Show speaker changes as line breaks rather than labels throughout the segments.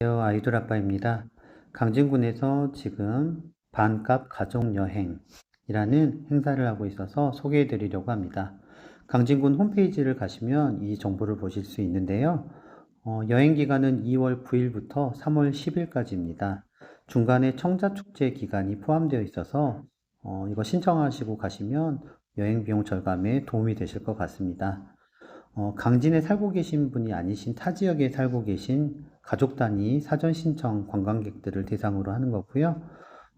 안녕하세요. 아이돌 아빠입니다. 강진군에서 지금 반값 가족여행이라는 행사를 하고 있어서 소개해 드리려고 합니다. 강진군 홈페이지를 가시면 이 정보를 보실 수 있는데요. 어, 여행 기간은 2월 9일부터 3월 10일까지입니다. 중간에 청자축제 기간이 포함되어 있어서 어, 이거 신청하시고 가시면 여행 비용 절감에 도움이 되실 것 같습니다. 어, 강진에 살고 계신 분이 아니신 타 지역에 살고 계신 가족 단위 사전 신청 관광객들을 대상으로 하는 거고요.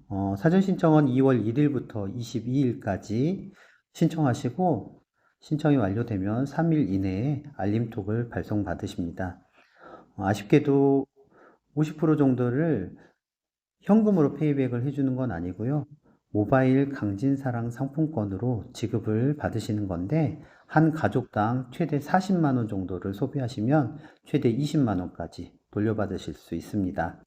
어, 사전 신청은 2월 1일부터 22일까지 신청하시고 신청이 완료되면 3일 이내에 알림톡을 발송받으십니다. 어, 아쉽게도 50% 정도를 현금으로 페이백을 해주는 건 아니고요. 모바일 강진사랑 상품권으로 지급을 받으시는 건데 한 가족당 최대 40만 원 정도를 소비하시면 최대 20만 원까지 돌려받으실 수 있습니다.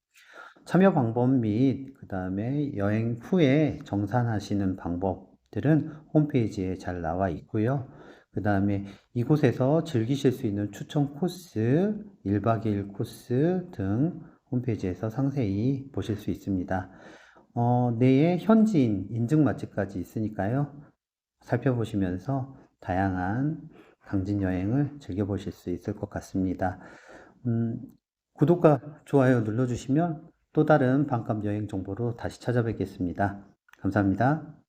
참여 방법 및 그 다음에 여행 후에 정산하시는 방법들은 홈페이지에 잘 나와 있고요. 그 다음에 이곳에서 즐기실 수 있는 추천 코스, 1박 2일 코스 등 홈페이지에서 상세히 보실 수 있습니다. 어, 내에 현지인 인증 맛집까지 있으니까요. 살펴보시면서 다양한 강진 여행을 즐겨보실 수 있을 것 같습니다. 음, 구독과 좋아요 눌러주시면 또 다른 반값 여행 정보로 다시 찾아뵙겠습니다. 감사합니다.